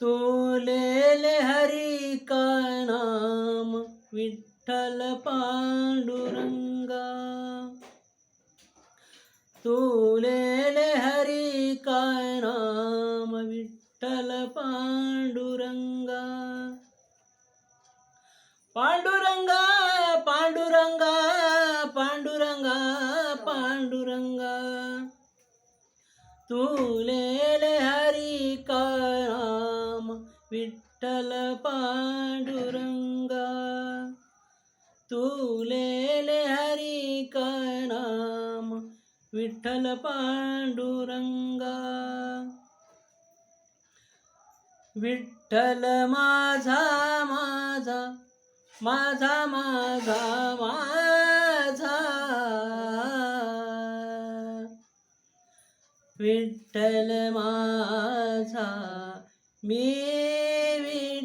तुलेले हरी का नाम विठ्ठल पांडुरंगा। तुलेले हरी का नाम विठ्ठल पांडुरंगा। पांडुरंगा विठ्ठल पांडुरंगा तुलेले हरी का नाम विठ्ठल पांडुरंगा. विठ्ठल माझा माझा माझा माझा माझा. विठ्ठल माझा मी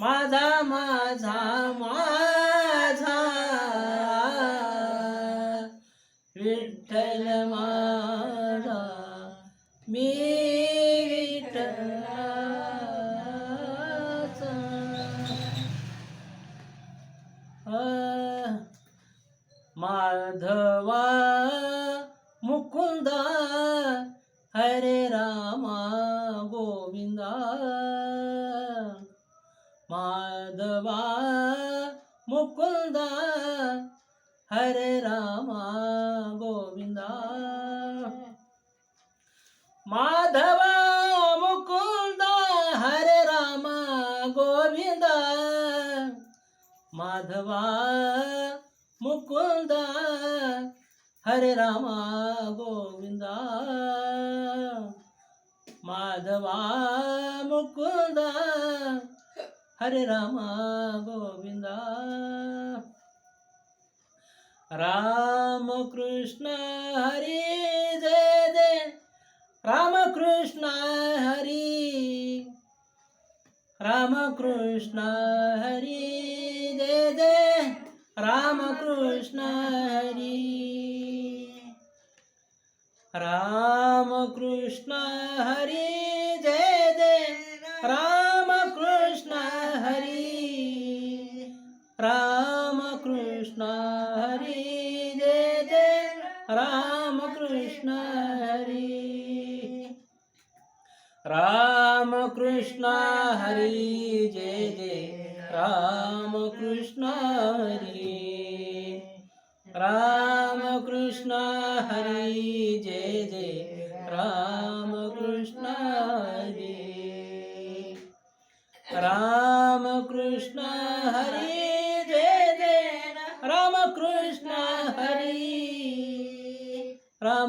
माझा माझा माझा. विठ्ठल माझा मी माधवा माधवा मुकुंदा हरे रामा गोविंदा। माधवा मुकुंद हरे रामा गोविंदा। माधवा मुकुंद हरे रामा गोविंदा। माधवा मुकुंदा हरे रामा गोविंद। राम कृष्ण हरी जय जय। राम कृष्ण हरी। राम कृष्ण हरी जय जय। राम कृष्ण हरी। राम कृष्ण हरी। रामकृष्ण हरी जय जय राम रामकृष्ण हरी। राम रामकृष्ण हरी जय जय रामकृष्ण हरी। रामकृष्ण हरी जय जय रामकृष्ण हरी। राम रामकृष्ण हरी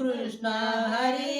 कृष्ण हरी